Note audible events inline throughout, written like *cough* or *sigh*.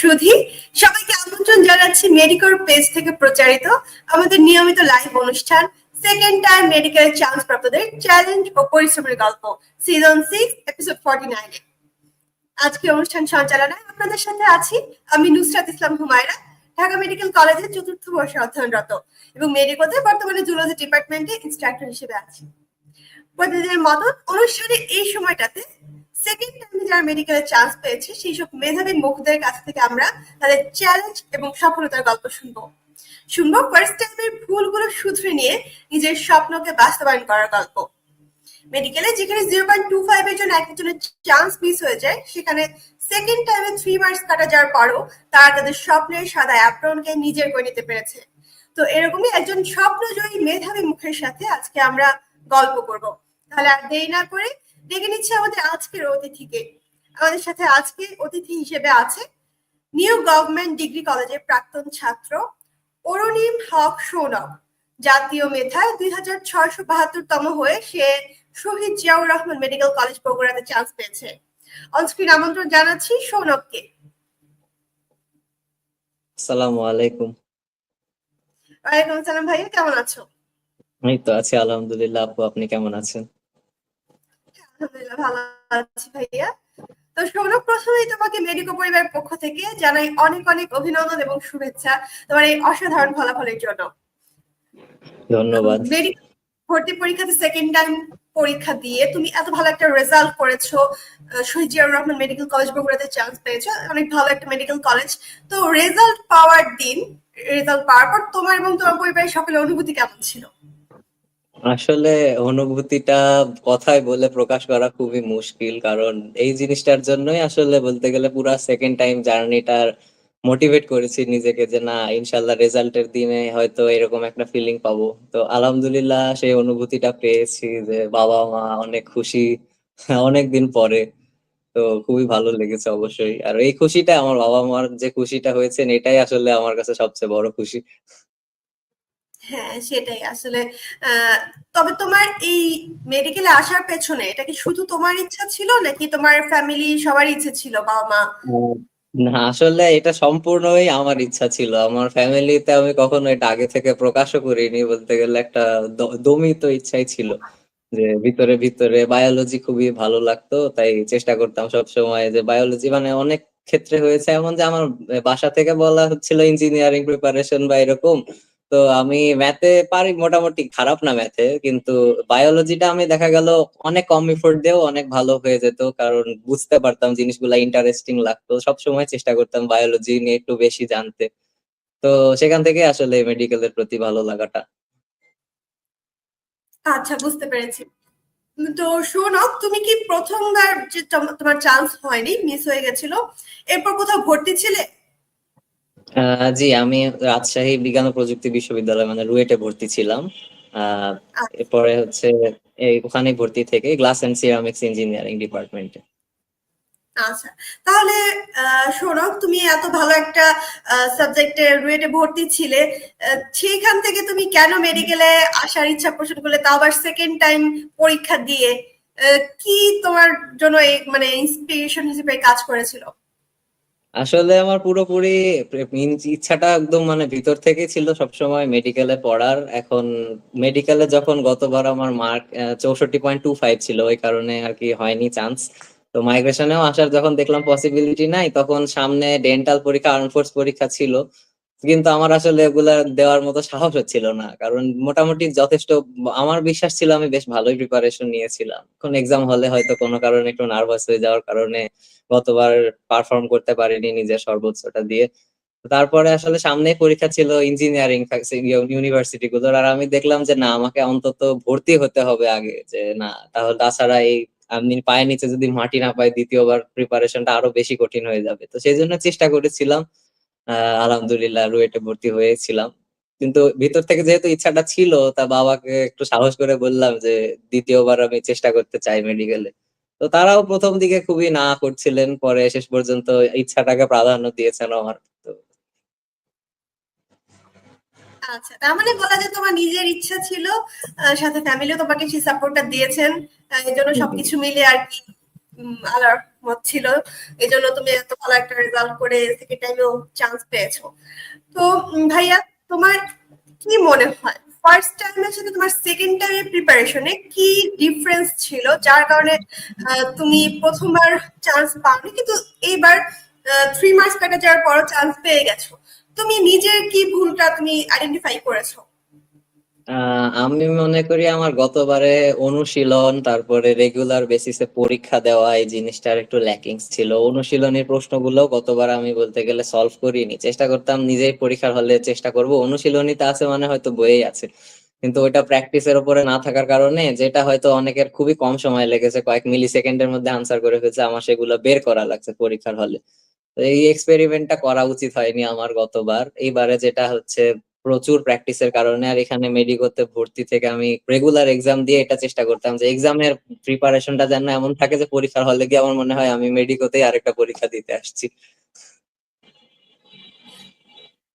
সুধী। সবাইকে আমন্ত্রণ জানাচ্ছি পেজ থেকে প্রচারিত আমাদের নিয়মিত লাইভ অনুষ্ঠান সেকেন্ড টাইম মেডিকেল চান্স প্রাপ্তদের চ্যালেঞ্জ ও পরিশ্রমের গল্প সিজন সিক্স এপিসোড ফর্টি আজকে অনুষ্ঠান সঞ্চালনায় আপনাদের সাথে আছি আমি নুসরাত ইসলাম হুমায়রা, ঢাকা মেডিকেল কলেজের চতুর্থ বর্ষে অধ্যয়নরত এবং মেডিকোতে বর্তমানে জুলজি ডিপার্টমেন্টে ইনস্ট্রাক্টর হিসেবে আছি। প্রতিদিনের মতন অনুষ্ঠানে এই সময়টাতে সেকেন্ড টাইমে যারা মেডিকেলে চান্স পেয়েছে, সেই সব মেধাবী মুখদের কাছ থেকে আমরা তাদের চ্যালেঞ্জ এবং সফলতার গল্প শুনব। শুনব ফার্স্ট টাইমের ভুলগুলো শুধরে নিয়ে নিজের স্বপ্নকে বাস্তবায়ন করার গল্প। মেডিকেলে যেখানে জিরো পয়েন্ট টু ফাইভ এর জন্য একজনের চান্স মিস হয়ে যায়, সেখানে সেকেন্ড টাইমে থ্রি মার্কস কাটা যাওয়ার পরও তারা তাদের স্বপ্নের সাদা অ্যাপ্রনকে নিজের করে নিতে পেরেছে। তো এরকমই একজন স্বপ্নজয়ী মেধাবী মুখের সাথে আজকে আমরা গল্প করব। তাহলে আর দেরি না করে ডেকে নিচ্ছে আমাদের আজকের অতিথিকে। আমাদের সাথে আজকে অতিথি হিসেবে আছে নিউ গভর্নমেন্ট ডিগ্রি কলেজের প্রাক্তন ছাত্র অরুণিম হক সৌনক জাতীয় মেধায় দুই হাজার ছয়শো বাহাত্তরতম হয়ে সে শহীদ জিয়াউর রহমান মেডিকেল কলেজ বগুড়াতে চান্স পেয়েছে। অনস্ক্রিন আমন্ত্রণ জানাচ্ছি সৌনককে। আসসালামু আলাইকুম। ওয়ালাইকুম আসসালাম ভাইয়া কেমন আছো? এই তো আছি আলহামদুলিল্লাহ আপু আপনি কেমন আছেন? আলহামদুলিল্লাহ ভালো আছি ভাইয়া। তো সৌরভ প্রথমেই তোমাকে মেডিকো পরিবারের পক্ষ থেকে জানাই অনেক অনেক অভিনন্দন এবং শুভেচ্ছা তোমার এই অসাধারণ ফলাফলের জন্য। ধন্যবাদ। ভর্তি পরীক্ষাতে সেকেন্ড টাইম পরীক্ষা দিয়ে তুমি এত ভালো একটা রেজাল্ট করেছ শহীদ জিয়াউর রহমান মেডিকেল কলেজ বগুড়াতে চান্স পেয়েছ অনেক ভালো একটা মেডিকেল কলেজ তো রেজাল্ট পাওয়ার দিন রেজাল্ট পাওয়ার পর তোমার এবং তোমার পরিবারের সকলের অনুভূতি কেমন ছিল? আসলে অনুভূতিটা কথায় বলে প্রকাশ করা খুবই মুশকিল, কারণ এই জিনিসটার জন্যই আসলে বলতে গেলে পুরা সেকেন্ড টাইম জার্নিটার মোটিভেট করেছি নিজেকে যে না, ইনশাল্লাহ রেজাল্টের দিনে হয়তো এরকম একটা ফিলিং পাবো। তো আলহামদুলিল্লাহ সেই অনুভূতিটা পেয়েছি যে বাবা মা অনেক খুশি অনেক দিন পরে। তো খুবই ভালো লেগেছে অবশ্যই। আর এই খুশিটা আমার বাবা মার যে খুশিটা হয়েছে এটাই আসলে আমার কাছে সবচেয়ে বড় খুশি। হ্যাঁ সেটাই। আসলে তবে তোমার এই মেডিকেলে আসার পেছনে এটা কি শুধু তোমার ইচ্ছা ছিল নাকি তোমার ফ্যামিলি সবার ইচ্ছে ছিল, বাবা মা? না, আসলে এটা সম্পূর্ণই আমার ইচ্ছা ছিল। আমার ফ্যামিলিতে আমি কখনো এটা আগে থেকে প্রকাশও করিনি বলতে গেলে একটা দমিত ইচ্ছাই ছিল যে ভিতরে ভিতরে বায়োলজি খুবই ভালো লাগতো, তাই চেষ্টা করতাম সব সময় যে বায়োলজি মানে অনেক ক্ষেত্রে হয়েছে এমন যে আমার বাসা থেকে বলা হচ্ছিল ইঞ্জিনিয়ারিং প্রিপারেশন বা এরকম। তো আমি ম্যাথে পারি মোটামুটি, খারাপ না ম্যাথে কিন্তু বায়োলজিটা আমি দেখা গেল অনেক কম এফোর্ট দিয়েও অনেক ভালো হয়ে যেত, কারণ বুঝতে পারতাম জিনিসগুলা ইন্টারেস্টিং লাগতো। সবসময় চেষ্টা করতাম বায়োলজি নিয়ে একটু বেশি জানতে। তো সেখান থেকে আসলে মেডিকেলের প্রতি ভালো লাগাটা। আচ্ছা বুঝতে পেরেছি। তো শোনো তুমি কি প্রথমবার তোমার চান্স হয়নি মিস হয়ে গেছিল, এরপর কোথাও ভর্তি ছিলে? জি আমি রাজশাহী বিজ্ঞান ও প্রযুক্তি বিশ্ববিদ্যালয় মানে রুয়েটে ভর্তি ছিলাম। আহ এরপরে হচ্ছে এই ওখানে ভর্তি থেকে গ্লাস এন্ড সিরামিক্স ইঞ্জিনিয়ারিং ডিপার্টমেন্টে। আচ্ছা তাহলে শোনো তুমি এত ভালো একটা সাবজেক্টে রুয়েটে ভর্তি ছিলে আহ, সেইখান থেকে তুমি কেন মেডিকেলে আসার ইচ্ছা পোষণ করলে? তাও আবার সেকেন্ড টাইম পরীক্ষা দিয়ে কি তোমার জন্য মানে ইন্সপিরেশন হিসেবে কাজ করেছিল? আসলে আমার পুরোপুরি ইচ্ছাটা একদম মানে ভিতর থেকে ছিল সবসময় মেডিকেলে পড়ার। এখন মেডিকেলে যখন গতবার আমার মার্ক চৌষট্টি পয়েন্ট টু ফাইভ ছিল, ওই কারণে আর কি হয়নি চান্স তো মাইগ্রেশনেও আসার যখন দেখলাম পসিবিলিটি নাই, তখন সামনে ডেন্টাল পরীক্ষা আর্ম ফোর্স পরীক্ষা ছিল। কিন্তু আমার আসলে এগুলা দেওয়ার মতো সাহস হচ্ছিল না। কারণ মোটামুটি যথেষ্ট, আমার বিশ্বাস ছিল আমি বেশ ভালোই প্রিপারেশন নিয়েছিলাম। এখন এক্সাম হলে হয়তো কোনো কারণে একটু নার্ভাস হয়ে যাওয়ার কারণে গতবার পারফর্ম করতে পারিনি নিজের সর্বোচ্চটা দিয়ে। তারপরে আসলে সামনে পরীক্ষা ছিল ইঞ্জিনিয়ারিং ইউনিভার্সিটি গুলোর। আর আমি দেখলাম যে না, আমাকে অন্তত ভর্তি হতে হবে আগে। যে না, তাহলে তাছাড়া এই আমি পায়ের নিচে যদি মাটি না পাই, দ্বিতীয়বার প্রিপারেশনটা আরও বেশি কঠিন হয়ে যাবে। তো সেই জন্য চেষ্টা করেছিলাম। আলহামদুলিল্লাহ রুয়েটে ভর্তি হয়েছিলাম। কিন্তু ভিতর থেকে যেহেতু ইচ্ছাটা ছিল তা বাবাকে একটু সাহস করে বললাম যে দ্বিতীয়বার আমি চেষ্টা করতে চাই মেডিকেলে তো তারাও প্রথম দিকে খুবই না করছিলেন পরে শেষ পর্যন্ত ইচ্ছাটাকে প্রাধান্য দিয়েছেন আমার। তো আচ্ছা তার মানে বলা যায় তোমার নিজের ইচ্ছা ছিল সাথে ফ্যামিলিও তোমাকে সেই সাপোর্টটা দিয়েছেন এই জন্য সবকিছু মিলে আর কি উম, কিসমত ছিল এই জন্য তুমি এত ভালো একটা রেজাল্ট করে সেকেন্ড টাইমেও চান্স পেয়েছ। তো ভাইয়া, তোমার কি মনে হয়? ফার্স্ট টাইমের সাথে তোমার সেকেন্ড টাইমের প্রিপারেশনে কি ডিফারেন্স ছিল? যার কারণে তুমি প্রথমবার চান্স পাওনি, কিন্তু এইবার থ্রি মার্কস কাটা যাওয়ার পরও চান্স পেয়ে গেছো। তুমি নিজের কি ভুলটা তুমি আইডেন্টিফাই করেছ? আহ, আমি মনে করি আমার গতবারে অনুশীলন তারপরে রেগুলার বেসিসে পরীক্ষা দেওয়া এই জিনিসটার একটু ল্যাকিংস ছিল। অনুশীলনের প্রশ্নগুলো গতবার আমি বলতে গেলে সলভ করিনি। চেষ্টা করতাম নিজেই পরীক্ষার হলে চেষ্টা করব। অনুশীলনীতে আছে মানে হয়তো বইয়েই আছে। কিন্তু ওইটা প্র্যাকটিসের উপরে না থাকার কারণে যেটা হয়তো অনেকের খুবই কম সময় লেগেছে কয়েক মিলি সেকেন্ডের মধ্যে আনসার করে ফেলছে আমার সেগুলো বের করা লাগছে পরীক্ষার হলে। এই এক্সপেরিমেন্টটা করা উচিত হয়নি আমার গতবার। এইবারে যেটা হচ্ছে প্রচুর প্র্যাকটিসের কারণে আর এখানে মেডিকোতে ভর্তি থেকে আমি রেগুলার এক্সাম দিয়ে এটা চেষ্টা করতাম যে এক্সামের প্রিপারেশনটা যেন এমন থাকে যে পরীক্ষার হলে গিয়ে আমার মনে হয় আমি মেডিকোতেই আরেকটা পরীক্ষা দিতে আসছি।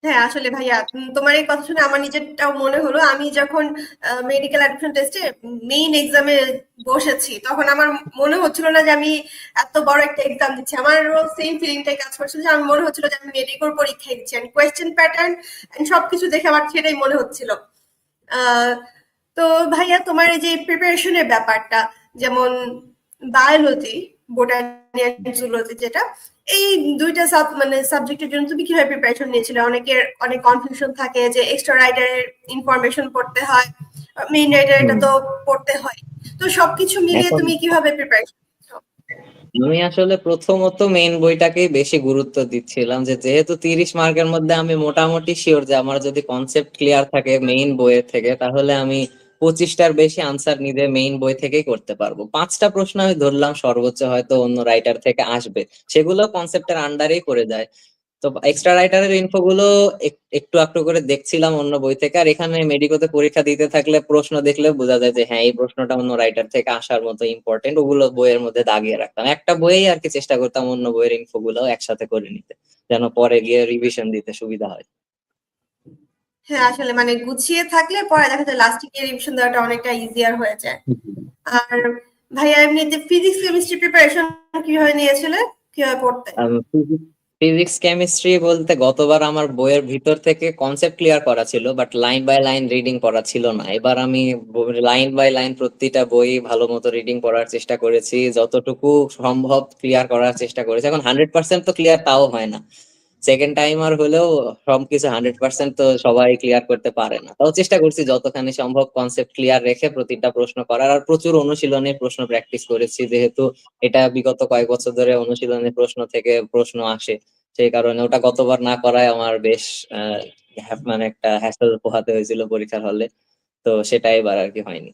হ্যাঁ আসলে ভাইয়া তোমার এই কথা শুনে আমার নিজেরটাও মনে হলো। আমি যখন মেডিকেল অ্যাডমিশন টেস্টে মেইন এক্সামে বসেছি, তখন আমার মনে হচ্ছিল না যে আমি এত বড় একটা এক্সাম দিচ্ছি। আমারও সেম ফিলিংটাই কাজ করছিল যে আমি মনে হচ্ছিল যে আমি মেডিকেল পরীক্ষা দিচ্ছি। আমি কোয়েশ্চেন প্যাটার্ন সবকিছু দেখে আমার সেটাই মনে হচ্ছিল। তো ভাইয়া, তোমার এই যে প্রিপারেশনের ব্যাপারটা, যেমন বায়োলজি বোটানি জুলজি যেটা এই দুইটা সাব মানে সাবজেক্টের জন্য তুমি কীভাবে প্রিপারেশন নিয়েছিলে? অনেকের অনেক কনফিউশন থাকে যে এক্সট্রা রাইটারের ইনফরমেশন পড়তে হয় মেইন রাইটারটা তো পড়তে হয়। তো সবকিছু মিলিয়ে তুমি কীভাবে প্রিপারেশন আমি আসলে প্রথমত মেইন বইটাকেই বেশি গুরুত্ব দিচ্ছিলাম যে যেহেতু তিরিশ মার্কের মধ্যে আমি মোটামুটি শিওর যে আমার যদি কনসেপ্ট ক্লিয়ার থাকে মেইন বইয়ের থেকে তাহলে আমি পঁচিশটার বেশি আনসার নিজে মেইন বই থেকেই করতে পারব। পাঁচটা প্রশ্ন আমি ধরলাম, সর্বোচ্চ হয়তো অন্য রাইটার থেকে আসবে। সেগুলো কনসেপ্টের আন্ডারেই করে যায়। তো এক্সট্রা রাইটারের ইনফো গুলো এক- একটু একটু করে দেখছিলাম অন্য বই থেকে। আর এখানে মেডিকোতে পরীক্ষা দিতে থাকলে প্রশ্ন দেখলে বোঝা যায় যে হ্যাঁ এই প্রশ্নটা অন্য রাইটার থেকে আসার মতো ইম্পর্টেন্ট ওগুলো বইয়ের মধ্যে দাগিয়ে রাখতাম। একটা বইয়েই আর কি চেষ্টা করতাম অন্য বইয়ের ইনফো গুলো একসাথে করে নিতে, যেন পরে গিয়ে রিভিশন দিতে সুবিধা হয়। হ্যাঁ আসলে মানে গুছিয়ে থাকলে পরে দেখা যায় লাস্টে গিয়ে রিভিশন দেওয়াটা অনেকটা ইজিয়ার হয়ে যায়। আর ভাইয়া এমনিতে ফিজিক্স কেমিস্ট্রি প্রিপারেশন কীভাবে নিয়েছিলে? কীভাবে পড়তে? ফিজিক্স কেমিস্ট্রি বলতে গতবার আমার বইয়ের ভিতর থেকে কনসেপ্ট ক্লিয়ার করা ছিল but line by line reading পড়া ছিল না। এবার আমি লাইন বাই লাইন প্রতিটা বই ভালো মতো রিডিং পড়ার চেষ্টা করেছি যতটুকু সম্ভব ক্লিয়ার করার চেষ্টা করেছি। এখন হান্ড্রেড পার্সেন্ট তো ক্লিয়ার তাও হয় না। সেকেন্ড টাইমার হলেও সবকিছু হান্ড্রেড পার্সেন্ট তো সবাই ক্লিয়ার করতে পারে না। তাও চেষ্টা করছি যতখানি সম্ভব কনসেপ্ট ক্লিয়ার রেখে প্রতিটা প্রশ্ন করার। আর প্রচুর অনুশীলনের প্রশ্ন প্র্যাকটিস করেছি যেহেতু এটা বিগত কয়েক বছর ধরে অনুশীলনের প্রশ্ন থেকে প্রশ্ন আসে। সেই কারণে ওটা গতবার না করায় আমার বেশ আহ, মানে একটা হ্যাসেল পোহাতে হয়েছিল পরীক্ষার হলে। তো সেটা এবার আর কি হয়নি।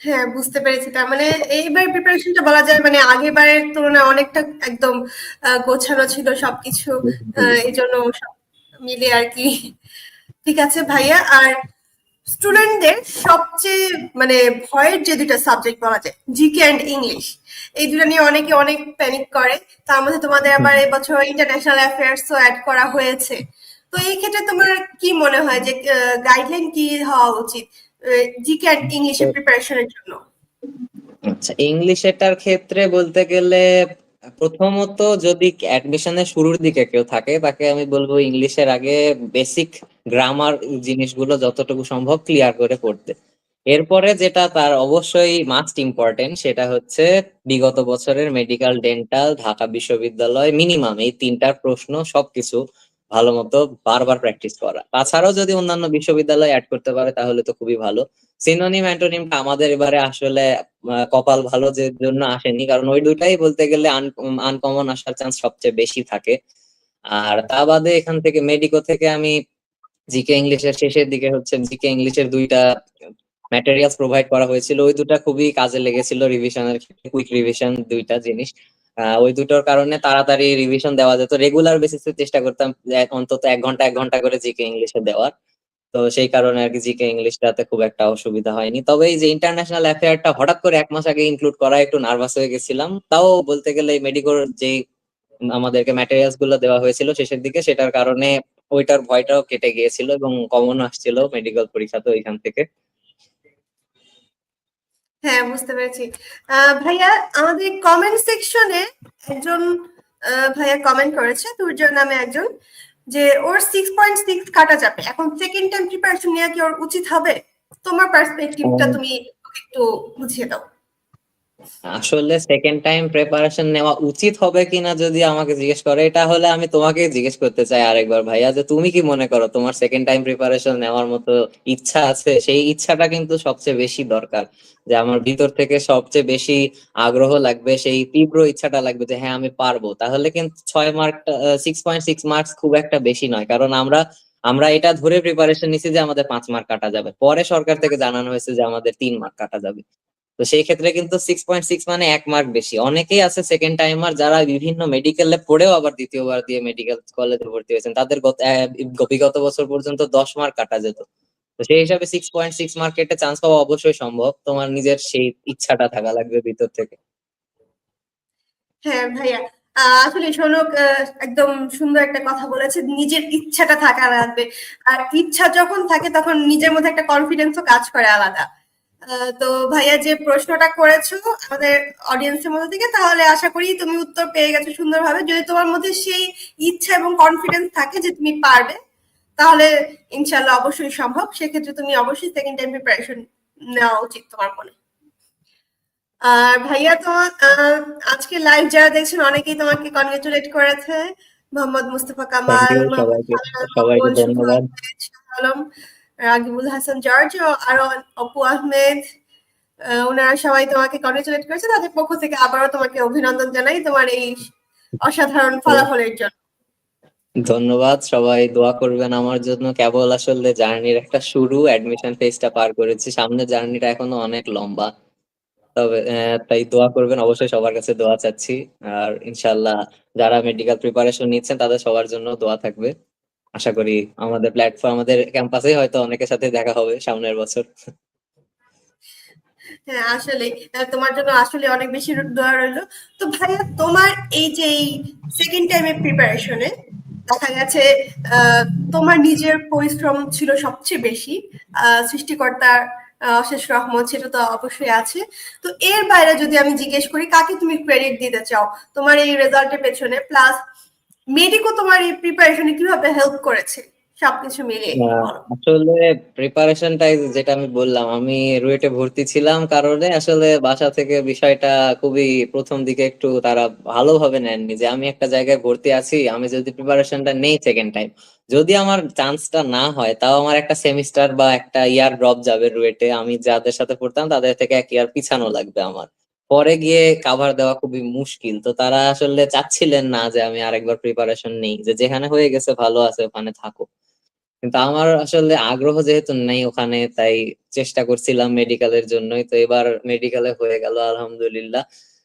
হ্যাঁ বুঝতে পেরেছি। তার মানে এইবার প্রিপারেশনটা বলা যায় মানে আগেরবারের তুলনায় অনেকটা একদম গোছানো ছিল সবকিছু এই জন্য মিলে আর কি। ঠিক আছে ভাইয়া আর স্টুডেন্টদের সবচেয়ে মানে ভয়ের যে দুটা সাবজেক্ট বলা যায় জিকে অ্যান্ড ইংলিশ এই দুটো নিয়ে অনেকে অনেক প্যানিক করে। তার মধ্যে তোমাদের আবার এবছর ইন্টারন্যাশনাল অ্যাফেয়ার্সও অ্যাড করা হয়েছে। তো এই ক্ষেত্রে তোমার কি মনে হয় যে গাইডলাইন কি হওয়া উচিত? জিকে ইংলিশের প্রিপারেশনের জন্য। আচ্ছা ইংলিশেরটার ক্ষেত্রে বলতে গেলে প্রথমত যদি অ্যাডমিশনের শুরুর দিকে কেউ থাকে তাকে আমি বলব ইংলিশের আগে বেসিক গ্রামার জিনিসগুলো যতটুকু সম্ভব ক্লিয়ার করে পড়তে। এরপরে যেটা তার অবশ্যই মাস্ট ইম্পর্টেন্ট সেটা হচ্ছে বিগত বছরের মেডিকেল ডেন্টাল ঢাকা বিশ্ববিদ্যালয় মিনিমাম এই তিনটার প্রশ্ন সবকিছু ভালো মতো বারবার প্র্যাকটিস করা। তাছাড়াও যদি অন্যান্য বিশ্ববিদ্যালয় অ্যাড করতে পারে, তাহলে তো খুবই ভালো। সিনোনিম অ্যান্টোনিমটা আমাদের এবারে আসলে কপাল ভালো যে জন্য আসেনি। কারণ ওই দুটাই বলতে গেলে আনকমন আসার চান্স সবচেয়ে বেশি থাকে। আর তা বাদে এখান থেকে মেডিকো থেকে আমি জিকে ইংলিশের শেষের দিকে হচ্ছে জিকে ইংলিশের দুইটা ম্যাটেরিয়ালস প্রোভাইড করা হয়েছিল। ওই দুটা খুবই কাজে লেগেছিল রিভিশনের ক্ষেত্রে কুইক রিভিশন দুইটা জিনিস। ওই দুটোর কারণে তাড়াতাড়ি রিভিশন দেওয়া যেত। রেগুলার বেসিসে চেষ্টা করতাম অন্তত এক ঘণ্টা এক ঘণ্টা করে জিকে ইংলিশে দেওয়ার। তো সেই কারণে আর কি জিকে ইংলিশটাতে খুব একটা অসুবিধা হয়নি। তবে এই যে ইন্টারন্যাশনাল অ্যাফেয়ারটা হঠাৎ করে এক মাস আগে ইনক্লুড করা, একটু নার্ভাস হয়ে গেছিলাম। তাও বলতে গেলে মেডিকোর যে আমাদেরকে ম্যাটেরিয়ালসগুলো দেওয়া হয়েছিল শেষের দিকে, সেটার কারণে ওইটার ভয়টাও কেটে গিয়েছিল এবং কমন আসছিল মেডিকেল পরীক্ষাতে ওইখান থেকে। হ্যাঁ বুঝতে পেরেছি। আহ, ভাইয়া আমাদের কমেন্ট সেকশনে একজন ভাইয়া কমেন্ট করেছে দুর্জয় নামে একজন যে ওর সিক্স পয়েন্ট সিক্স কাটা যাবে। এখন সেকেন্ড টাইম প্রিপারেশন নেওয়া কি ওর উচিত হবে? তোমার পার্সপেক্টিভটা তুমি একটু বুঝিয়ে দাও। আসলে সেকেন্ড টাইম প্রিপারেশন নেওয়া উচিত হবে কিনা যদি আমাকে জিজ্ঞেস করে, এটা হলে আমি তোমাকে জিজ্ঞেস করতে চাই আরেকবার ভাইয়া, যে তুমি কি মনে করো, তোমার সেকেন্ড টাইম প্রিপারেশন নেওয়ার মতো ইচ্ছা আছে? সেই ইচ্ছাটা কিন্তু সবচেয়ে বেশি দরকার, যে আমার ভিতর থেকে সবচেয়ে বেশি আগ্রহ লাগবে, সেই তীব্র ইচ্ছাটা লাগবে যে হ্যাঁ আমি পারব। তাহলে কিন্তু ছয় mark six point six marks খুব একটা বেশি নয়, কারণ আমরা আমরা এটা ধরে প্রিপারেশন নিছি যে আমাদের পাঁচ মার্ক কাটা যাবে। পরে সরকার থেকে জানানো হয়েছে যে আমাদের তিন মার্ক কাটা যাবে। তো সেই ক্ষেত্রে কিন্তু সিক্স পয়েন্ট সিক্স মানে এক মার্ক বেশি। অনেকেই আছে সেকেন্ড টাইমার যারা বিভিন্ন মেডিকেলে পড়েও আবার দ্বিতীয়বার দিয়ে মেডিকেল কলেজে ভর্তি হয়েছেন। তাদের গত বিগত বছর পর্যন্ত দশ মার্ক কাটা যেত। তো সেই হিসাবে সিক্স পয়েন্ট সিক্স মার্ক কেটে চান্স পাওয়া অবশ্যই সম্ভব। তোমার নিজের সেই ইচ্ছাটা থাকা লাগবে ভিতর থেকে। হ্যাঁ ভাইয়া আসলে শোনক একদম সুন্দর একটা কথা বলেছে নিজের ইচ্ছাটা থাকা লাগবে। আর ইচ্ছা যখন থাকে তখন নিজের মধ্যে একটা কনফিডেন্সও কাজ করে আলাদা। তো ভাইয়া যে প্রশ্নটা করেছ আমাদের অডিয়েন্সের মধ্যে থেকে তাহলে আশা করি তুমি উত্তর পেয়ে গেছো সুন্দরভাবে। যদি তোমার মধ্যে সেই ইচ্ছা এবং কনফিডেন্স থাকে যে তুমি পারবে তাহলে ইনশাল্লাহ অবশ্যই সম্ভব। সেক্ষেত্রে তুমি অবশ্যই সেকেন্ড টাইম প্রিপারেশন নেওয়া উচিত তোমার মনে। আর ভাইয়া তোমার আহ, আজকে লাইভ যারা দেখছেন অনেকেই তোমাকে কনগ্রেচুলেট করেছে। মোহাম্মদ মুস্তফা কামাল সবাইকে ধন্যবাদ। রাগিবুল হাসান, জর্জ আরও অপু আহমেদ ওনারা সবাই তোমাকে কনগ্রেচুলেট করেছে। তাদের পক্ষ থেকে আবারও তোমাকে অভিনন্দন জানাই তোমার এই অসাধারণ ফলাফলের জন্য। ধন্যবাদ, সবাই দোয়া করবেন আমার জন্য। কেবল আসলে জার্নির একটা শুরু অ্যাডমিশন ফেজটা পার করেছি। সামনে জার্নিটা এখনও অনেক লম্বা। তবে তাই দোয়া করবেন, অবশ্যই সবার কাছে দোয়া চাচ্ছি। আর ইনশাল্লাহ যারা মেডিকেল প্রিপারেশন নিচ্ছেন, তাদের সবার জন্য দোয়া থাকবে। আশা করি আমাদের প্ল্যাটফর্ম আমাদের ক্যাম্পাসে হয়তো অনেকের সাথে দেখা হবে সামনের বছর। হ্যাঁ আসলে তোমার জন্য আসলে অনেক বেশি দোয়া রইল। তো ভাইয়া, তোমার এই যে এই সেকেন্ড টাইমের প্রিপারেশনে দেখা গেছে তোমার নিজের পরিশ্রম ছিল সবচেয়ে বেশি সৃষ্টিকর্তার অশেষ রহমত সেটা তো অবশ্যই আছে। তো এর বাইরে যদি আমি জিজ্ঞেস করি, কাকে তুমি ক্রেডিট দিতে চাও? তোমার এই রেজাল্টের পেছনে প্লাস মেডিকো তোমার এই প্রিপারেশনে কীভাবে হেল্প করেছে? সবকিছু বলো। আসলে প্রিপারেশনটাই যেটা আমি বললাম, আমি রুয়েটে ভর্তি ছিলাম কারণে আসলে বাসা থেকে বিষয়টা খুবই প্রথম দিকে একটু তারা ভালোভাবে নেননি যে আমি একটা জায়গায় ভর্তি আছি, আমি যদি প্রিপারেশনটা নেই সেকেন্ড টাইম যদি আমার চান্সটা না হয়, তাও আমার একটা সেমিস্টার বা একটা ইয়ার ড্রপ যাবে রুয়েটে, আমি যাদের সাথে পড়তাম তাদের থেকে এক ইয়ার পিছানো লাগবে আমার। পরে গিয়ে কাভার দেওয়া খুবই মুশকিল। তো তারা আসলে চাচ্ছিলেন না যে আমি আরেকবার প্রিপারেশন নেই। যে যেখানে হয়ে গেছে ভালো আছে, ওখানে থাকো। কিন্তু আমার আসলে আগ্রহ যেহেতু নেই ওখানে, তাই চেষ্টা করছিলাম মেডিকেলের জন্যই। তো এবার মেডিকেলে হয়ে গেল, আলহামদুলিল্লাহ।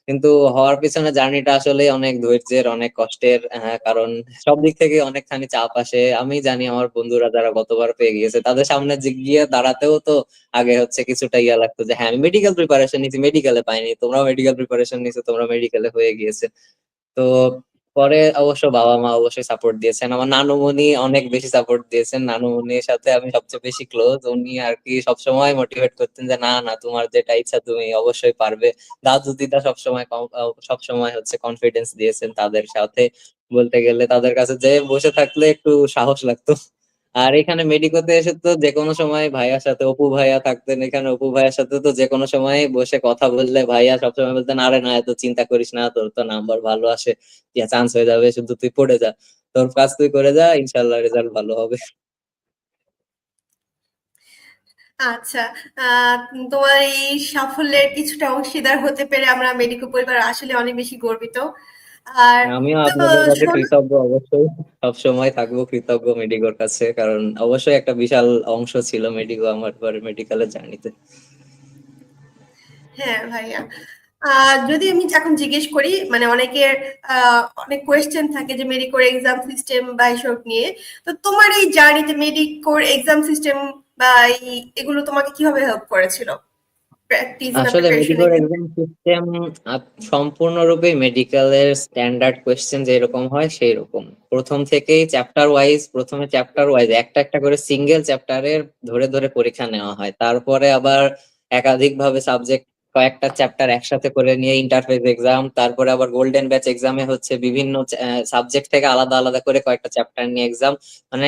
কিন্তু হওয়ার পিছনে জার্নিটা আসলে অনেক ধৈর্যের অনেক কষ্টের হ্যাঁ, কারণ সব দিক থেকে অনেকখানি চাপ আসে। আমি জানি আমার বন্ধুরা যারা গতবার পেয়ে গিয়েছে তাদের সামনে গিয়ে দাঁড়াতেও তো আগে হচ্ছে কিছুটা ইয়া লাগতো যে হ্যাঁ আমি মেডিকেল প্রিপারেশন নিচ্ছি মেডিকেলে পাইনি তোমরাও মেডিকেল প্রিপারেশন নিচ্ছো তোমরা মেডিকেলে হয়ে গিয়েছে। তো পরে অবশ্য বাবা মা অবশ্যই সাপোর্ট দিয়েছেন। আমার নানুমণি অনেক বেশি সাপোর্ট দিয়েছেন। নানুমণির সাথে আমি সবচেয়ে বেশি ক্লোজ উনি আর কি সবসময় মোটিভেট করতেন যে, না না, তোমার যেটা ইচ্ছা তুমি অবশ্যই পারবে। দাদু, দিদা সবসময় সবসময় হচ্ছে কনফিডেন্স দিয়েছেন তাদের সাথে। বলতে গেলে তাদের কাছে যে বসে থাকলে একটু সাহস লাগতো। আর এখানে মেডিকোতে এসে তো যে কোনো সময় ভাইয়ার সাথে, অপু ভাইয়া থাকতেন এখানে, অপু ভাইয়ার সাথে তো যে কোনো সময় বসে কথা বললে ভাইয়া সবসময় বলতেন, আরে না, এত চিন্তা করিস না, তোর তো নাম্বার ভালো আসে ইয়া চান্স হয়ে যাবে, শুধু তুই পড়ে যা, তোর কাজ তুই করে যা, ইনশাল্লাহ রেজাল্ট ভালো হবে। আচ্ছা তোমার এই সাফল্যের কিছুটা অংশীদার হতে পেরে আমরা মেডিকো পরিবার আসলে অনেক বেশি গর্বিত। আর আমিও আপনাদের কাছে কৃতজ্ঞ অবশ্যই। সব সময় থাকব কৃতজ্ঞ মেডিকোর কাছে কারণ অবশ্যই একটা বিশাল অংশ ছিল মেডিকো আমার মেডিকেলের জার্নিতে হ্যাঁ ভাইয়া। যদি আমি এখন জিজ্ঞেস করি মানে অনেকের আহ, অনেক কোয়েশ্চেন থাকে যে মেডিকোর এক্সাম সিস্টেম বা এসব নিয়ে তো তোমার এই জার্নিতে মেডিকোর এক্সাম সিস্টেম বা এগুলো তোমাকে কীভাবে হেল্প করেছিল? আসলে মেডিকেল এক্সাম সিস্টেম সম্পূর্ণরূপে মেডিকেলের স্ট্যান্ডার্ড কোয়েশ্চেন যেরকম হয় সেই রকম প্রথম থেকেই চ্যাপ্টার ওয়াইজ প্রথমে চ্যাপ্টার ওয়াইজ একটা একটা করে সিঙ্গেল চ্যাপ্টারের ধরে ধরে পরীক্ষা নেওয়া হয়। তারপরে আবার একাধিক ভাবে সাবজেক্ট কয়েকটা চ্যাপ্টার একসাথে করে নিয়ে ইন্টারফেস এক্সাম তারপরে আবার গোল্ডেন ব্যাচ এক্সামে হচ্ছে বিভিন্ন সাবজেক্ট থেকে আলাদা আলাদা করে কয়েকটা চ্যাপ্টার নিয়ে এক্সাম মানে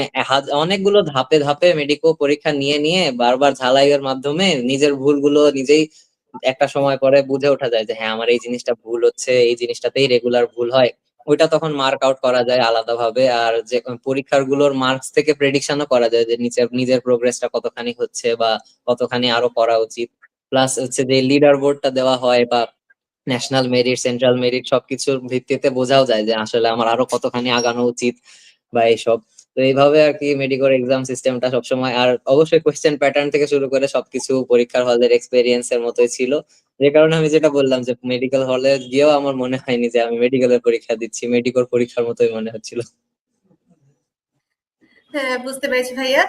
অনেকগুলো ধাপে ধাপে মেডিকো পরীক্ষা নিয়ে নিয়ে বারবার ঝালাইয়ের মাধ্যমে নিজের ভুলগুলো নিজেই একটা সময় পরে বুঝে ওঠা যায় যে হ্যাঁ আমার এই জিনিসটা ভুল হচ্ছে, এই জিনিসটাতেই রেগুলার ভুল হয়। ওইটা তখন মার্ক আউট করা যায় আলাদাভাবে আর যে পরীক্ষারগুলোর মার্কস থেকে প্রেডিকশনও করা যায় যে নিজের নিজের প্রোগ্রেসটা কতখানি হচ্ছে বা কতখানি আরও করা উচিত। প্লাস হচ্ছে যে লিডার বোর্ডটা দেওয়া হয় বা ন্যাশনাল মেরিট সেন্ট্রাল মেরিট সবকিছুর ভিত্তিতে বোঝাও যায় যে আসলে আমার আরও কতখানি আগানো উচিত বা এইসব। তো এইভাবে আর কি মেডিকেল এক্সাম সিস্টেমটা সবসময় আর অবশ্যই কোয়েশ্চেন প্যাটার্ন থেকে শুরু করে সবকিছু পরীক্ষার হলের এক্সপেরিয়েন্স এর মতোই ছিল। যে কারণে আমি যেটা বললাম যে মেডিকেল হলে গিয়েও আমার মনে হয়নি যে আমি মেডিকেলের পরীক্ষা দিচ্ছি মেডিকেল পরীক্ষার মতোই মনে হচ্ছিল। হ্যাঁ বুঝতে পেরেছি ভাইয়া।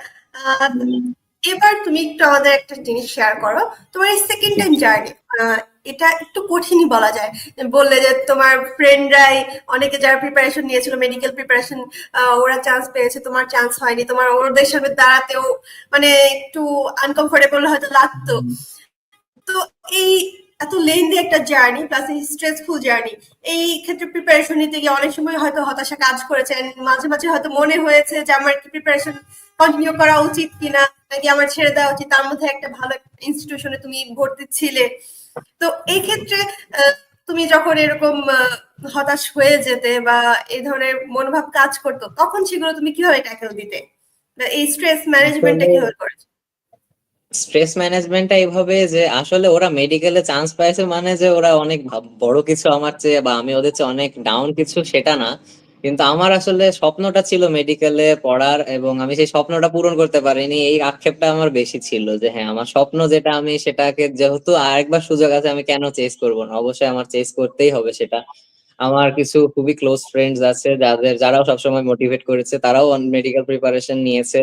এবার তুমি একটু আমাদের একটা জিনিস শেয়ার করো। তোমার এই সেকেন্ড টাইম জার্নি এটা একটু কঠিনই বলা যায়। বললে যে তোমার ফ্রেন্ডরাই অনেকে যারা প্রিপারেশন নিয়েছিল মেডিকেল প্রিপারেশন ওরা চান্স পেয়েছে, তোমার চান্স হয়নি, তোমার ওদের সামনে দাঁড়াতেও মানে একটু আনকমফোর্টেবল হয়তো লাগতো। তো এই এত লেন্দি একটা জার্নি প্লাস এই স্ট্রেসফুল জার্নি এই ক্ষেত্রে প্রিপারেশন নিতে গিয়ে অনেক সময় হয়তো হতাশা কাজ করেছে। and মাঝে মাঝে হয়তো মনে হয়েছে যে আমার কি প্রিপারেশন কন্টিনিউ করা উচিত কিনা। নাকি আমার ছেড়ে দেওয়া উচিত? তার মধ্যে একটা ভালো ইনস্টিটিউশনে তুমি ভর্তি ছিলে। তো এই ক্ষেত্রে তুমি যখন এরকম হতাশ হয়ে যেতে বা এই ধরনের মনোভাব কাজ করতো তখন সেগুলো তুমি কীভাবে ট্যাকেল দিতে? এই স্ট্রেস ম্যানেজমেন্টটা কীভাবে করেছ? স্ট্রেস ম্যানেজমেন্টটা এইভাবে যে আসলে ওরা মেডিকেলে চান্স পাইছে মানে যে ওরা অনেক বড় কিছু আমার চেয়ে বা আমি ওদের চেয়ে অনেক ডাউন কিছু সেটা না। কিন্তু আমার আসলে স্বপ্নটা ছিল মেডিকেলে পড়ার এবং আমি সেই স্বপ্নটা পূরণ করতে পারিনি। এই আক্ষেপটা আমার বেশি ছিল যে হ্যাঁ আমার স্বপ্ন যেটা আমি সেটাকে যেহেতু আরেকবার সুযোগ আছে, আমি কেন চেস করব না? অবশ্যই আমার চেস করতেই হবে সেটা। আমার কিছু খুবই ক্লোজ ফ্রেন্ডস আছে, যাদের, যারাও সবসময় মোটিভেট করেছে, তারাও মেডিকেল প্রিপারেশন নিয়েছে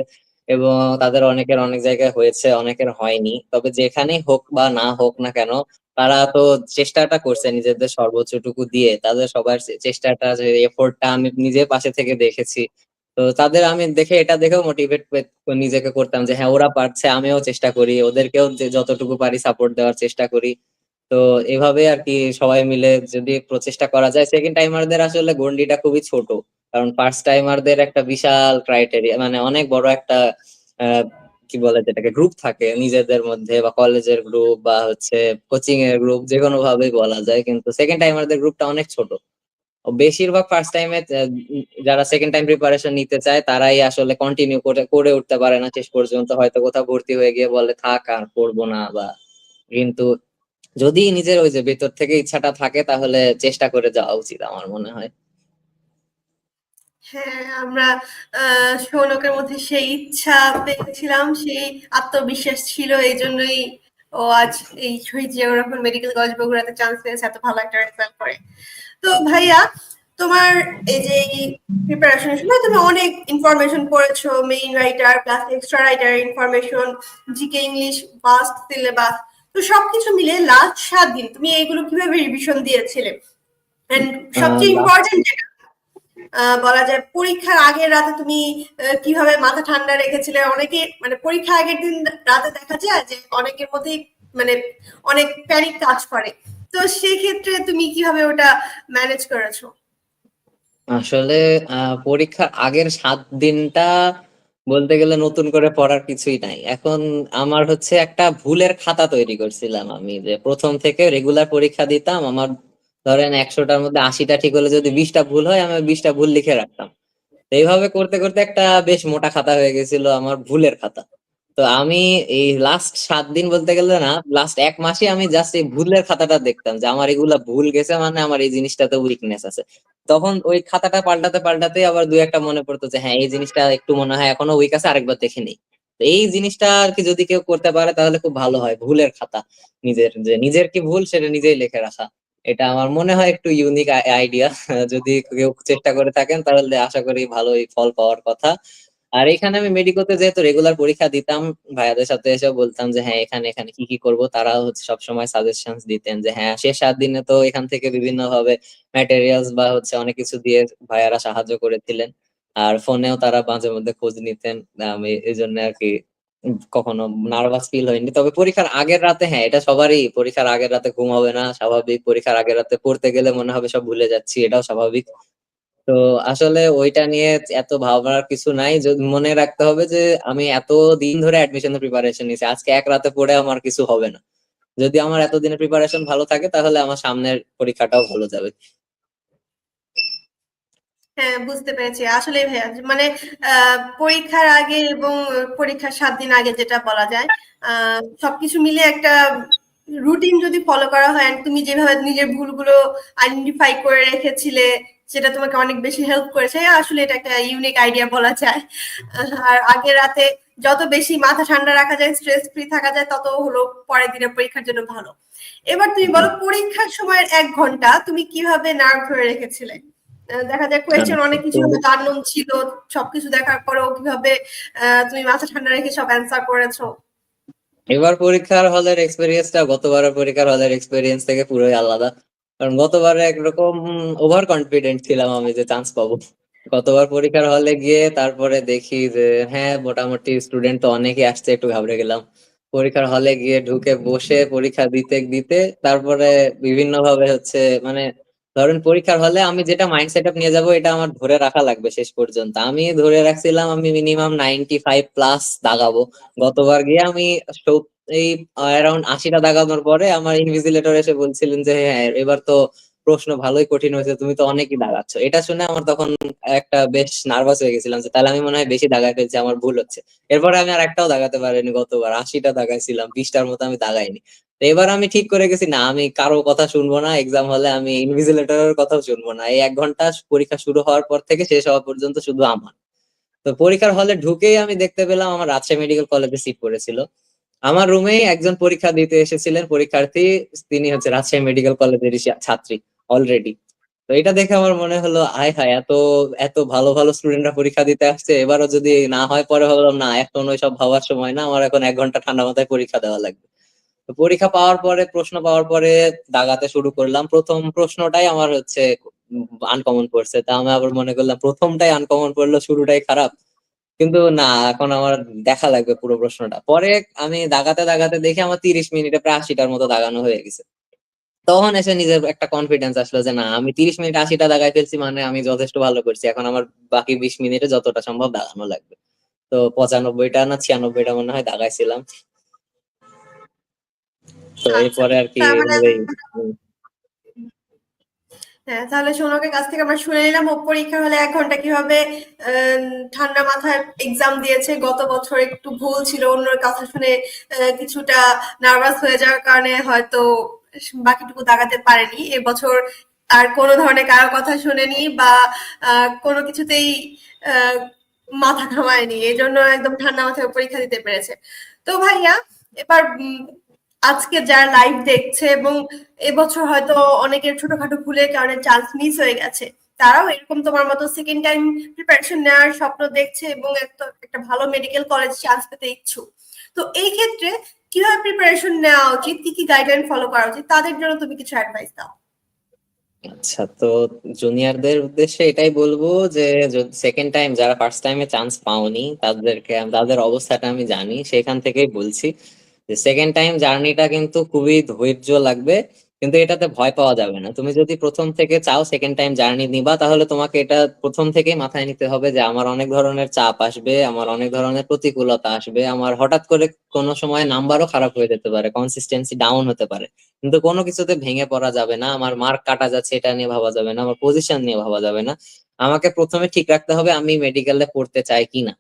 এবং তাদের অনেকের অনেক জায়গায় হয়েছে, অনেকের হয়নি। তবে যেখানেই হোক বা না হোক না কেন তারা তো চেষ্টাটা করছে নিজেদের সর্বোচ্চটুকু দিয়ে। তাদের সবার চেষ্টাটা যে এফোর্টটা আমি নিজে পাশে থেকে দেখেছি। তো তাদের আমি দেখে এটা দেখেও মোটিভেট নিজেকে করতাম যে হ্যাঁ ওরা পারছে, আমিও চেষ্টা করি। ওদেরকেও যতটুকু পারি সাপোর্ট দেওয়ার চেষ্টা করি। তো এভাবে আর কি সবাই মিলে যদি প্রচেষ্টা করা যায়। সেকেন্ড টাইমারদের আসলে গন্ডিটা খুবই ছোট। কারণ ফার্স্ট টাইমারদের একটা বিশাল ক্রাইটেরিয়া মানে অনেক বড় একটা কি বলে যেটাকে গ্রুপ থাকে নিজেদের মধ্যে বা কলেজের গ্রুপ বা হচ্ছে কোচিং এর গ্রুপ যে কোনো ভাবেই বলা যায়। কিন্তু সেকেন্ড টাইম টাইমারদের গ্রুপটা অনেক ছোট। বেশিরভাগ ফার্স্ট টাইমে যারা সেকেন্ড টাইম প্রিপারেশন নিতে চায়, তারাই আসলে কন্টিনিউ করে উঠতে পারে না। শেষ পর্যন্ত হয়তো কোথাও ভর্তি হয়ে গিয়ে বলে, থাক আর পড়ব না বা কিন্তু যদি নিজের ওই যে ভেতর থেকে ইচ্ছাটা থাকে, তাহলে চেষ্টা করে যাওয়া উচিত আমার মনে হয়। হ্যাঁ আমরা সৌনকের মধ্যে সেই ইচ্ছা পেয়েছিলাম সেই আত্মবিশ্বাস ছিল এই জন্যই ও আজ এই শহীদ জিয়াউর রহমান মেডিকেল কলেজ বগুড়াতে চান্স পেয়েছে এত ভালো একটা রেজাল্ট করে। তো ভাইয়া তোমার এই যে প্রিপারেশনের সময় তুমি অনেক ইনফরমেশন পড়েছো main writer plus extra writer information GK English bast syllabus তো সবকিছু মিলে লাস্ট সাত দিন তুমি এইগুলো কীভাবে রিভিশন দিয়েছিলে? সবচেয়ে ইম্পর্টেন্ট যেটা আহ, বলা যায় পরীক্ষার আগের রাতে তুমি কীভাবে মাথা ঠান্ডা রেখেছিলে? অনেকে মানে পরীক্ষার আগের দিন রাতে দেখা যায় যে অনেকের মধ্যেই মানে অনেক প্যানিক কাজ করে। তো সেই ক্ষেত্রে তুমি কীভাবে ওটা ম্যানেজ করেছ? আসলে পরীক্ষার আগের সাত দিনটা বলতে গেলে নতুন করে পড়ার কিছুই নাই। এখন আমার হচ্ছে একটা ভুলের খাতা তৈরি করছিলাম আমি, যে প্রথম থেকে রেগুলার পরীক্ষা দিতাম, আমার ধরেন একশোটার মধ্যে আশিটা ঠিক হলে যদি বিশটা ভুল হয়, আমি বিশটা ভুল লিখে রাখতাম। এইভাবে করতে করতে একটা বেশ মোটা খাতা হয়ে গেছিল আমার ভুলের খাতা। তো আমি এই লাস্ট সাত দিন বলতে গেলে না লাস্ট এক মাসে আমি জাস্ট এই ভুলের খাতাটা দেখতাম যে আমার এগুলা ভুল গেছে মানে আমার এই জিনিসটাতে উইকনেস আছে। তখন ওই খাতাটা পাল্টাতে পাল্টাতে আবার দুই একটা মনে পড়তো যে হ্যাঁ এই জিনিসটা একটু মনে হয় এখনও উইক আছে, আরেকবার দেখে নেই। এই জিনিসটা আর কি যদি কেউ করতে পারে তাহলে খুব ভালো হয়, ভুলের খাতা। নিজের যে, নিজের কি ভুল সেটা নিজেই লিখে রাখা। এটা আমার মনে হয় একটু ইউনিক আইডিয়া *laughs* যদি কেউ চেষ্টা করে থাকেন, তাহলে আশা করি ভালোই ফল পাওয়ার কথা। আর এখানে আমি মেডিকোতে যেহেতু রেগুলার পরীক্ষা দিতাম, ভাইয়াদের সাথে এসে বলতাম যে হ্যাঁ এখানে এখানে কি কি করব? তারা হচ্ছে সবসময় সাজেশন দিতেন যে হ্যাঁ শেষ সাত দিনে তো এখান থেকে বিভিন্ন ভাবে ম্যাটেরিয়ালস বা হচ্ছে অনেক কিছু দিয়ে ভাইয়ারা সাহায্য করেছিলেন আর ফোনেও তারা মাঝে মধ্যে খোঁজ নিতেন। আমি এই জন্য আর কি কখনো নার্ভাস ফিল হয়নি। তবে পরীক্ষার আগের রাতে হ্যাঁ, এটা সবারই পরীক্ষার আগের রাতে ঘুম হবে না, স্বাভাবিক। পরীক্ষার আগের রাতে পড়তে গেলে মনে হবে সব ভুলে যাচ্ছি, এটাও স্বাভাবিক। তো আসলে ওইটা নিয়ে এত ভাবার কিছু নাই। মনে রাখতে হবে যে আমি এতদিন ধরে অ্যাডমিশনের প্রিপারেশন নিয়েছি আজকে এক রাতে পড়ে আমার কিছু হবে না। যদি আমার এতদিনের প্রিপারেশন ভালো থাকে তাহলে আমার সামনের পরীক্ষাটাও ভালো যাবে। হ্যাঁ, বুঝতে পেরেছি। আসলে ভাইয়া মানে পরীক্ষার আগে এবং পরীক্ষার সাত দিন আগে যেটা বলা যায়, সবকিছু মিলে একটা রুটিন যদি ফলো করা হয় তুমি যেভাবে নিজের ভুলগুলো আইডেন্টিফাই করে রেখেছিলে, সেটা তোমাকে অনেক বেশি হেল্প করেছে। আসলে এটা একটা ইউনিক আইডিয়া বলা যায়। আর আগের রাতে যত বেশি মাথা ঠান্ডা রাখা যায়, স্ট্রেস ফ্রি থাকা যায়, তত হলো পরের দিনের পরীক্ষার জন্য ভালো। এবার তুমি বলো পরীক্ষার সময়ের এক ঘণ্টা তুমি কীভাবে নার্ভ ধরে রেখেছিলে? দেখা যায় কোয়েশ্চেন অনেক কিছু হয়তো আননোন ছিল। সবকিছু দেখার পরেও কীভাবে তুমি মাথা ঠান্ডা রেখে সব অ্যান্সার করেছ? এবার পরীক্ষার হলের এক্সপেরিয়েন্সটা গতবারের পরীক্ষার হলের এক্সপেরিয়েন্স থেকে পুরোই আলাদা। কারণ গতবারে একরকম ওভার কনফিডেন্ট ছিলাম আমি যে চান্স পাবো। গতবার পরীক্ষার হলে গিয়ে তারপরে দেখি যে হ্যাঁ, মোটামুটি স্টুডেন্ট তো অনেকেই আসছে, একটু ঘাবড়ে গেলাম। পরীক্ষার হলে গিয়ে ঢুকে বসে পরীক্ষা দিতে, দিতে তারপরে বিভিন্নভাবে হচ্ছে মানে ধরেন পরীক্ষার হলে আমি যেটা মাইন্ড সেটআপ নিয়ে যাব এটা আমার ধরে রাখা লাগবে শেষ পর্যন্ত। আমি ধরে রাখছিলাম আমি মিনিমাম 95 প্লাস দাগাবো। গতবার গিয়ে আমি এই অ্যারাউন্ড আশিটা দাগানোর পরে আমার ইনভিজিলেটর এসে বলছিলেন যে, "হ্যাঁ, এবার তো প্রশ্ন ভালোই কঠিন হয়েছে। তুমি তো অনেকই দাগাচ্ছ।" এটা শুনে আমার তখন একটা বেশ নার্ভাস হয়ে গেছিলাম যে তাহলে আমি মনে হয় বেশি দাগায় ফেলছি, আমার ভুল হচ্ছে। এরপরে আমি আর একটাও দাগাতে পারিনি গতবার। ৮০ টা দাগাইছিলাম, ২০ টার মতো আমি দাগাইনি। তো এবার আমি ঠিক করে গেছি না আমি কারও কথা শুনব না। এক্সাম হলে আমি ইনভিজিলেটরের কথাও শুনব না। এই এক ঘণ্টা পরীক্ষা শুরু হওয়ার পর থেকে শেষ হওয়া পর্যন্ত শুধু আমার। তো পরীক্ষার হলে ঢুকেই আমি দেখতে পেলাম আমার রাজশাহী মেডিকেল কলেজে সিট পড়েছিল। আমার রুমেই একজন পরীক্ষা দিতে এসেছিলেন পরীক্ষার্থী। তিনি হচ্ছে রাজশাহী মেডিকেল কলেজের ছাত্রী অলরেডি। তো এটা দেখে আমার মনে হলো আয় হায়! এত, এত ভালো, ভালো স্টুডেন্টরা পরীক্ষা দিতে আসছে। এবারও যদি না হয় পরে ভাবলাম না এখন ওইসব ভাবার সময় না। আমার এখন এক ঘণ্টা ঠান্ডা মাথায় পরীক্ষা দেওয়া লাগবে। পরীক্ষা পাওয়ার পরে প্রশ্ন পাওয়ার পরে দাগাতে শুরু করলাম। প্রথম প্রশ্নটাই আমার হচ্ছে আনকমন পড়ছে। তা আমি আবার মনে করলাম প্রথমটাই আনকমন পড়ল শুরুটাই খারাপ। কিন্তু না এখন আমার দেখা লাগবে পুরো প্রশ্নটা। পরে আমি দাগাতে, দাগাতে দেখি আমার ৩০ মিনিটে প্রায় আশিটার মতো দাগানো হয়ে গেছে। তখন এসে নিজের একটা কনফিডেন্স আসলো যে না আমি ৩০ মিনিটে ৮০ টা দাগায় ফেলছি মানে আমি যথেষ্ট ভালো করছি। এখন আমার বাকি ২০ মিনিটে যতটা সম্ভব দাগানো লাগবে। তো পঁচানব্বইটা না ছিয়ানব্বইটা মনে হয় দাগাইছিলাম। তো আচ্ছা, এরপরে আরকি তার মানে। হ্যাঁ, তাহলে সোনকের কাছ থেকে আমরা শুনে নিলাম ও পরীক্ষার হলে ১ ঘণ্টা কীভাবে ঠান্ডা মাথায় এক্সাম দিয়েছে। গত বছর একটু ভুল ছিল। অন্যের কথা শুনে কিছুটা নার্ভাস হয়ে যাওয়ার কারণে হয়তো বাকিটুকু দাগাতে পারেনি। এবছর আর কোন ধরনের কারও কথা শুনেনি বা কোন কিছুতেই মাথা ঘামায়নি। এজন্য একদম ঠান্ডা মাথায় পরীক্ষা দিতে পেরেছে। তো ভাইয়া, এবার আজকে যারা লাইভ দেখছে এবং এবছর হয়তো অনেকের ছোটখাটো ভুলের কারণে চান্স মিস হয়ে গেছে। তারাও এরকম তোমার মতো সেকেন্ড টাইম প্রিপারেশন নেওয়ার স্বপ্ন দেখছে এবং একটা ভালো মেডিকেল কলেজ চান্স পেতে ইচ্ছুক। তো এই ক্ষেত্রে কীভাবে প্রিপারেশন নেওয়া উচিত? কি, কি গাইডলাইন ফলো করা উচিত? তাদের জন্য তুমি কিছু অ্যাডভাইস দাও। আচ্ছা তো জুনিয়রদের উদ্দেশ্যে এটাই বলব যে সেকেন্ড টাইম যারা ফার্স্ট টাইমে চান্স পাওনি তাদেরকে তাদের অবস্থাটা আমি জানি। সেখান থেকেই বলছি। যে সেকেন্ড টাইম জার্নিটা কিন্তু খুবই ধৈর্য লাগবে। কিন্তু এটাতে ভয় পাওয়া যাবে না। তুমি যদি প্রথম থেকে চাও সেকেন্ড টাইম জার্নি নিবা তাহলে তোমাকে এটা প্রথম থেকেই মাথায় নিতে হবে যে আমার অনেক ধরনের চাপ আসবে, আমার অনেক ধরনের প্রতিকূলতা আসবে। আমার হঠাৎ করে কোন সময় নাম্বারও খারাপ হয়ে যেতে পারে। কনসিস্টেন্সি ডাউন হতে পারে। কিন্তু কোনো কিছুতে ভেঙে পড়া যাবে না। আমার মার্ক কাটা যাচ্ছে এটা নিয়ে ভাবা যাবে না। আমার পজিশন নিয়ে ভাবা যাবে না। আমাকে প্রথমে ঠিক রাখতে হবে আমি মেডিকেলে পড়তে চাই কিনা।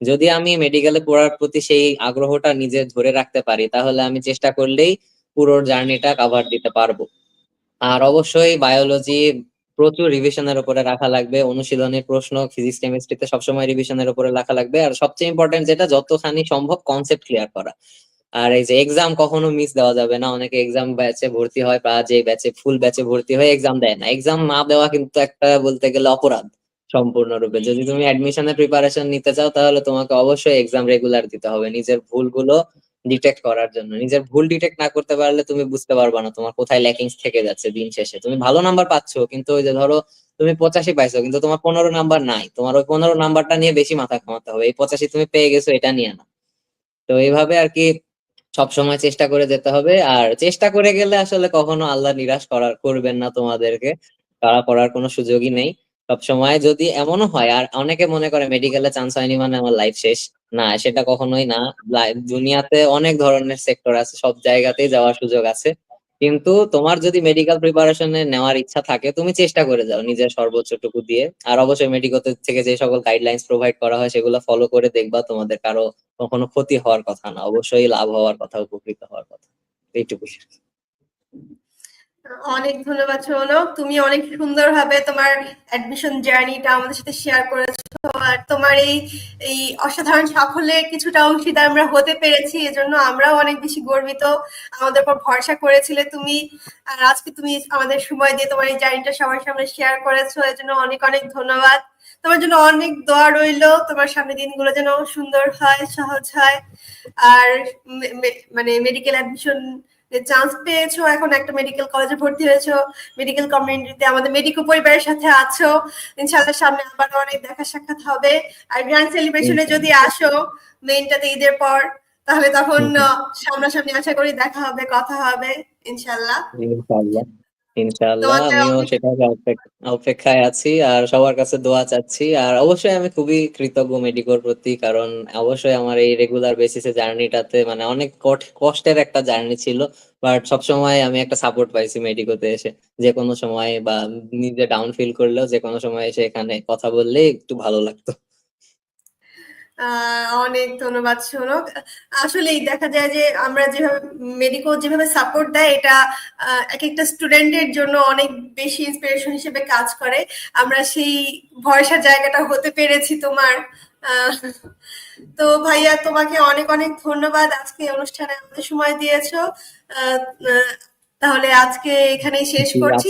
যদি আমি মেডিকেলে পড়ার প্রতি সেই আগ্রহটা নিজে ধরে রাখতে পারি তাহলে আমি চেষ্টা করলেই পুরো জার্নিটা কাভার দিতে পারব। আর অবশ্যই বায়োলজি প্রচুর রিভিশনের উপরে রাখা লাগবে। অনুশীলনী প্রশ্ন ফিজিক্স, কেমিস্ট্রিতে সবসময় রিভিশনের উপরে রাখা লাগবে। আর সবচেয়ে ইম্পোর্টেন্ট যেটা যতখানি সম্ভব কনসেপ্ট ক্লিয়ার করা। আর এই যে এক্সাম কখনো মিস দেওয়া যাবে না। অনেকে এক্সাম ব্যাচে ভর্তি হয় বা যে ব্যাচে ফুল ব্যাচে ভর্তি হয়ে এক্সাম দেয় না। এক্সাম না দেওয়া কিন্তু একটা বলতে গেলে অপরাধ সম্পূর্ণরূপে। যদি তুমি অ্যাডমিশনের প্রিপারেশন নিতে চাও তাহলে তোমাকে অবশ্যই এক্সাম রেগুলার দিতে হবে। নিজের ভুলগুলো ডিটেক্ট করার জন্য। নিজের ভুল ডিটেক্ট না করতে পারলে তুমি বুঝতে পারবা না তোমার কোথায় ল্যাকিংস থেকে যাচ্ছে দিন শেষে। তুমি ভালো নাম্বার পাচ্ছ, কিন্তু ওই যে ধরো তুমি ৮৫ পাইছো, কিন্তু তোমার ১৫ নাম্বার নাই। তোমার ওই ১৫ নাম্বারটা নিয়ে বেশি মাথা ঘামাতে হবে। এই ৮৫ তুমি পেয়ে গেছো, এটা নিয়ে না। তো এইভাবে আর কি সবসময় চেষ্টা করে যেতে হবে আর চেষ্টা করে গেলে আসলে কখনো আল্লাহ নিরাশ করার, করবেন না তোমাদেরকে তারা করার কোনো সুযোগই নেই সবসময় যদি এমনও হয়, আর অনেকে মনে করে মেডিকেলে চান্স হয়নি মানে আমার লাইফ শেষ না, সেটা কখনোই না। দুনিয়াতে অনেক ধরনের সেক্টর আছে, সব জায়গাতেই যাওয়ার সুযোগ আছে। কিন্তু তোমার যদি মেডিকেল প্রিপারেশনে নেওয়ার ইচ্ছা থাকে, তুমি চেষ্টা করে যাও নিজের সর্বোচ্চটুকু দিয়ে। আর অবশ্যই মেডিকেল থেকে যে সকল গাইডলাইন্স প্রোভাইড করা হয়, সেগুলো ফলো করে দেখবা তোমাদের কারও কখনো ক্ষতি হওয়ার কথা না। অবশ্যই লাভ হওয়ার কথা, উপকৃত হওয়ার কথা। এইটুকু অনেক ধন্যবাদ সৌনক। তুমি অনেক সুন্দরভাবে তোমার অ্যাডমিশন জার্নিটা আমাদের সাথে শেয়ার করেছ। আর তোমার এই এই অসাধারণ সাফল্যের কিছুটা অংশীদার আমরা হতে পেরেছি, এজন্য আমরাও অনেক বেশি গর্বিত। আমাদের উপর ভরসা করেছিলে তুমি। আর আজকে তুমি আমাদের সময় দিয়ে তোমার এই জার্নিটা সবার সামনে শেয়ার করেছ, এজন্য অনেক অনেক ধন্যবাদ। তোমার জন্য অনেক দোয়া রইল, তোমার সামনে দিনগুলো যেন সুন্দর হয়, সহজ হয়। আর মানে মেডিকেল অ্যাডমিশন চান্স পেয়েছ এখন একটা মেডিকেল কলেজে ভর্তি হয়েছো মেডিকেল কমিউনিটিতে আমাদের মেডিকো পরিবারের সাথে আছো। ইনশাল্লাহ সামনে আবার অনেক দেখা সাক্ষাৎ হবে। আর গ্র্যান্ড সেলিব্রেশনে যদি আসো মেইনটাতে ঈদের পর তাহলে তখন সামনাসামনি আশা করি দেখা হবে কথা হবে ইনশাআল্লাহ। ইনশাআল্লাহ আমিও অপেক- অপেক্ষায় আছি আর সবার কাছে দোয়া চাচ্ছি। আর অবশ্যই আমি খুবই কৃতজ্ঞ মেডিকোর প্রতি কারণ অবশ্যই আমার এই রেগুলার বেসিসে জার্নিটাতে মানে অনেক কষ্টের একটা জার্নি ছিল বাট সবসময় আমি একটা সাপোর্ট পাইছি মেডিকোতে এসে। যে কোনো সময় বা নিজে ডাউন ফিল করলেও যে কোনো সময় এসে এখানে কথা বললেই একটু ভালো লাগতো। অনেক ধন্যবাদ, সৌনক। আসলেই দেখা যায় যে আমরা যেভাবে মেডিকো যেভাবে সাপোর্ট দেয়, এটা এক একটা স্টুডেন্টের জন্য অনেক বেশি ইন্সপিরেশন হিসেবে কাজ করে। আমরা সেই ভরসার জায়গাটা হতে পেরেছি তোমার। তো ভাইয়া, তোমাকে অনেক অনেক ধন্যবাদ। আজকে অনুষ্ঠানে আমাদের সময় দিয়েছ। তাহলে আজকে এখানেই শেষ করছি।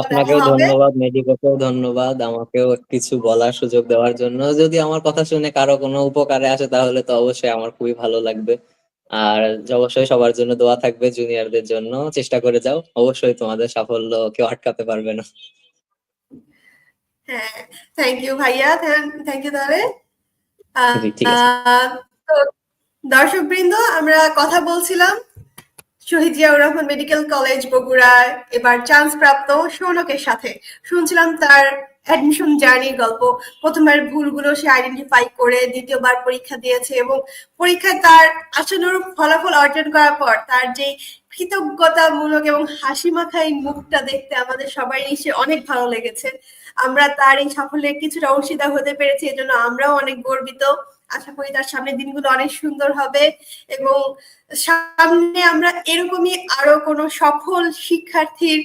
আপনাকেও ধন্যবাদ মেডিকোকেও ধন্যবাদ আমাকেও কিছু বলার সুযোগ দেওয়ার জন্য। যদি আমার কথা শুনে কারও কোনো উপকারে আসে তাহলে তো অবশ্যই আমার খুবই ভালো লাগবে। আর অবশ্যই সবার জন্য দোয়া থাকবে জুনিয়রদের জন্য। চেষ্টা করে যাও অবশ্যই তোমাদের সাফল্য কেউ আটকাতে পারবে না। হ্যাঁ থ্যাংক ইউ ভাইয়া থ্যাংক ইউ তাহলে। দর্শক বৃন্দ আমরা কথা বলছিলাম। শহীদ জিয়াউর রহমান মেডিকেল কলেজ বগুড়ায় এবার চান্স প্রাপ্ত সৌনকের সাথে। শুনছিলাম তার অ্যাডমিশন জার্নির গল্প। প্রথমবার ভুলগুলো সে আইডেন্টিফাই করে দ্বিতীয়বার পরীক্ষা দিয়েছে এবং পরীক্ষায় তার আশানুরূপ ফলাফল অর্জন করার পর তার যে কৃতজ্ঞতামূলক এবং হাসি মাখাই মুখটা দেখতে আমাদের সবাই নিশ্চয়ই অনেক ভালো লেগেছে। আমরা তার এই সাফল্যের কিছুটা অংশীদার হতে পেরেছি, এজন্য আমরাও অনেক গর্বিত। আশা করি তার সামনের দিনগুলো অনেক সুন্দর হবে এবং সামনে আমরা এরকমই আরও কোনো সফল শিক্ষার্থীর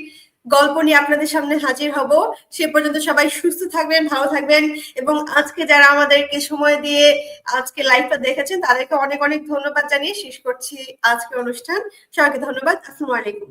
গল্প নিয়ে আপনাদের সামনে হাজির হব। সে পর্যন্ত সবাই সুস্থ থাকবেন, ভালো থাকবেন এবং আজকে যারা আমাদেরকে সময় দিয়ে আজকে লাইভটা দেখেছেন, তাদেরকে অনেক অনেক ধন্যবাদ জানিয়ে শেষ করছি আজকে অনুষ্ঠান। সবাইকে ধন্যবাদ, আসসালামু আলাইকুম।